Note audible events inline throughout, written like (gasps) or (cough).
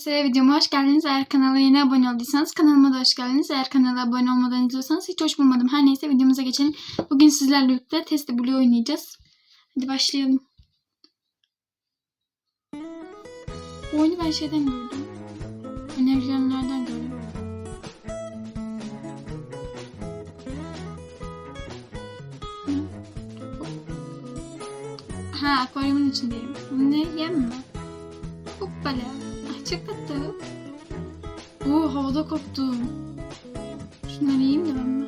Size videoma hoş geldiniz. Eğer kanala yeni abone olduysanız kanalıma da hoş geldiniz. Eğer kanala abone olmadan izliyorsanız hiç hoş bulmadım. Her neyse videomuza geçelim. Bugün sizlerle birlikte Testi Blue oynayacağız. Hadi başlayalım. Bu oyunu ben şeyden gördüm. Önerilenlerden gördüm. Ha akvaryumun içindeyim. Ne yem mi? Hoppala. Çok tatlı. Oo havada koptum. Şunları yiyeyim de ben de.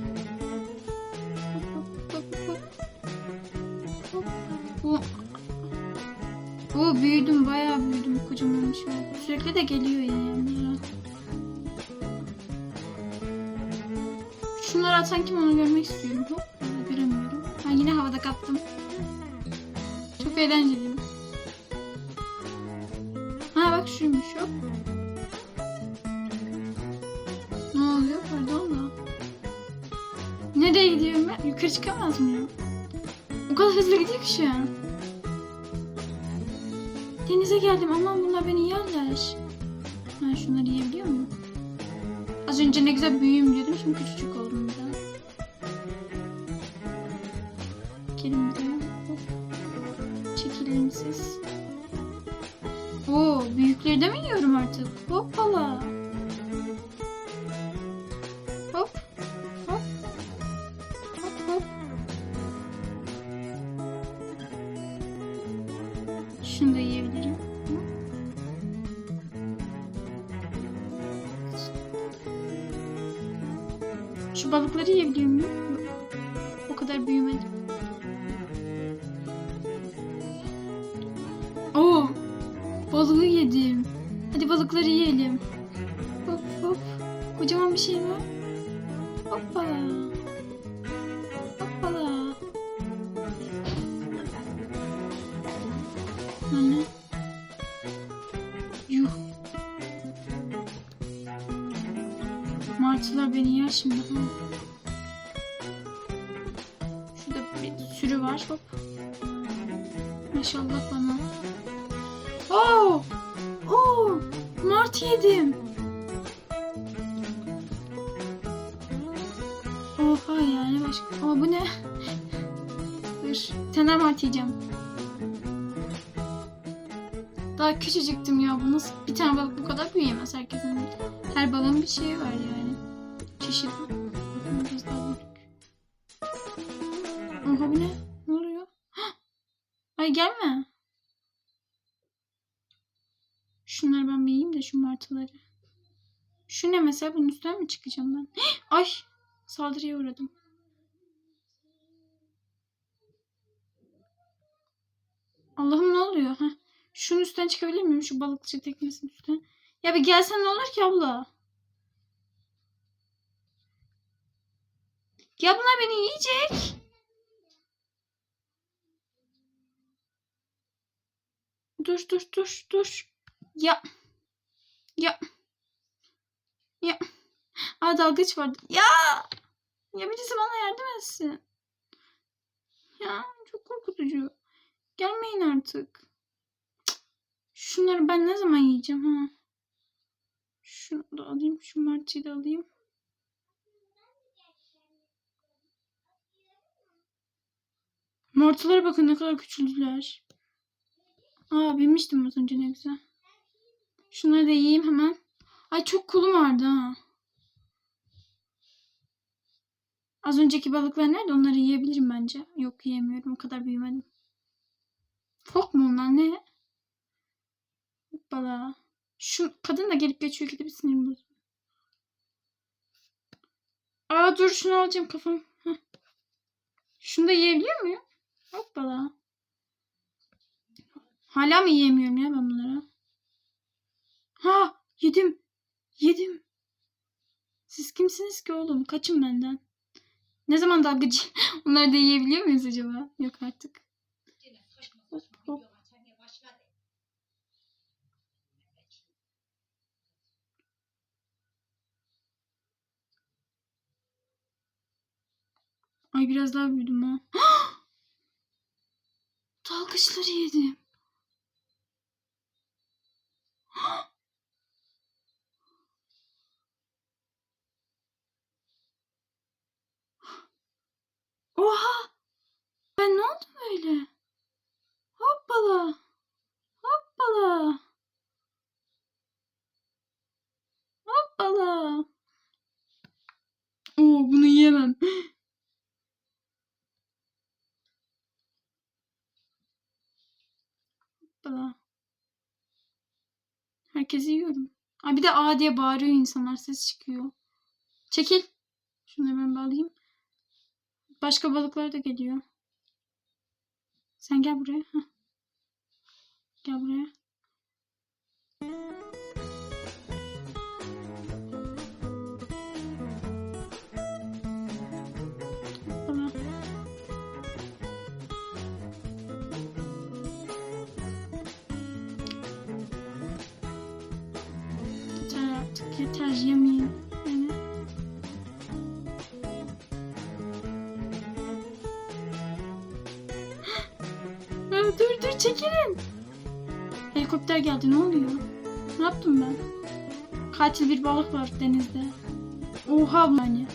Oo. Oo büyüdüm bayağı büyüdüm kocaman şu an. Sürekli de geliyor yani. Şunları atan kim onu görmek istiyorum. Hop göremiyorum. Ha yine havada kaptım. Çok eğlenceli. Bak şuymuş hop. Ne oluyor pardon da. Nereye gidiyorum ben? Yukarı çıkamaz mıyım? O kadar hızlı gidiyor ki şu an. Denize geldim. Aman bunlar beni yerler. Ha şunları yiyebiliyor muyum? Az önce ne güzel büyüğüm diyordum. Şimdi küçücük oldum bir daha. Gelin bir daha. Hop. Çekilin siz. Oo, büyükleri de mi yiyorum artık? Hoppala. Hop. Hop. Hop hop. Şunu da yiyebilirim. Şu balıkları yiyebiliyor muyum? O kadar büyümedim. Yedim. Hadi balıkları yiyelim. Hop hop. Kocaman bir şey var. Hoppala. Hoppala. Anne. Yuh. Martılar beni yer şimdi. Ha. Şurada bir sürü var. Hop. Maşallah bana. Yedim. Oha ya ne başka. Aa bu ne? Dur. Daha mart yiyeceğim. Daha küçücüktüm ya. Bu nasıl bir tane balık bu kadar büyüyemez herkesin. Her balığın bir şeyi var yani. Büyük. Oha bu ne? Ne oluyor? (gasps) Ay gelme. Şunları ben yiyeyim de şu martıları. Şu ne mesela? Bunun üstüne mi çıkacağım ben? (gasps) Ay! Saldırıya uğradım. Allah'ım ne oluyor? Heh. Şunun üstten çıkabilir miyim? Şu balıkçı teknesinin üstten. Ya bir gelsen ne olur ki abla? Ya bunlar beni yiyecek. Dur dur dur dur. Ya. Ya. Ya. Aa dalgıç var. Ya. Ya birisi bana yardım etsin. Ya çok korkutucu. Gelmeyin artık. Şunları ben ne zaman yiyeceğim ha? Şunu da alayım. Şu martıyı da alayım. Martılara bakın ne kadar küçüldüler. Aa bilmiştim az önce ne güzel. Şunları da yiyeyim hemen. Ay çok kulum vardı ha. Az önceki balıklar nerede? Onları yiyebilirim bence. Yok yiyemiyorum. O kadar büyümedim. Fok mu onlar ne? Hoppala. Şu kadın da gelip geçiyor bir sinirim bozuyor. Aa dur şunu alacağım kafam. Heh. Şunu da yiyebiliyor muyum? Hoppala. Hala mı yiyemiyorum ya ben bunları? Yedim. Yedim. Siz kimsiniz ki oğlum? Kaçın benden. Ne zaman dalgıcı? Onları (laughs) da yiyebiliyor muyuz acaba? Yok artık. Ay biraz daha büyüdüm ha. (gasps) Dalgıçları yedim. Oha! Ben ne oldu böyle? Hoppala! Hoppala! Hoppala! Oo bunu yiyemem. Hoppala. Herkesi yiyorum. Ha bir de A diye bağırıyor insanlar. Ses çıkıyor. Çekil. Şunu hemen bağlayayım. Başka balıklar da geliyor. Sen gel buraya. Heh. Gel buraya. Yeter yeter yemeyin. Çekilin. Helikopter geldi ne oluyor? Ne yaptım ben? Katil bir balık var denizde. Oha yani.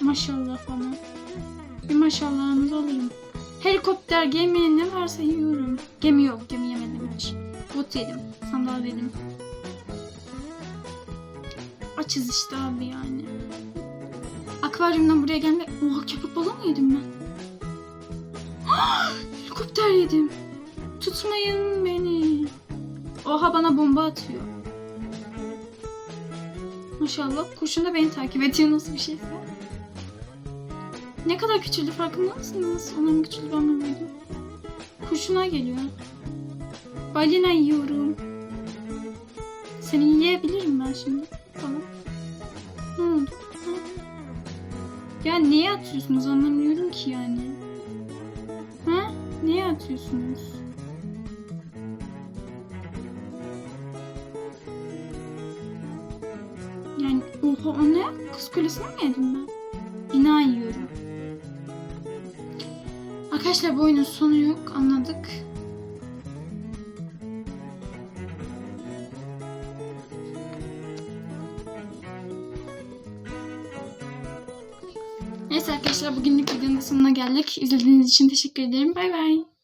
Maşallah bana. Bir maşallahınızı alırım. Helikopter, gemi ne varsa yiyorum. Gemi yok, gemi yemedim hiç. Bot yedim, sandal yedim. Açız işte abi yani. Akvaryumdan buraya gelme... Oha köpek balığı mı yedim ben? (gasps) Helikopter yedim. Tutmayın beni. Oha bana bomba atıyor. Maşallah kuşun da beni takip ediyor nasıl bir şeyse. Ne kadar küçüldü farkında mısınız? Onun küçüldü ben bilmiyordum. Kuşuna geliyor. Balina yiyorum. Seni yiyebilirim ben şimdi. Ya niye atıyorsunuz anlamıyorum ki yani. Ha? Niye atıyorsunuz? Yani oha o ne? Kız kulesini mi yedim ben? Bina yiyorum. Arkadaşlar bu oyunun sonu yok anladık. Bugünlük videonun sonuna geldik. İzlediğiniz için teşekkür ederim. Bay bay.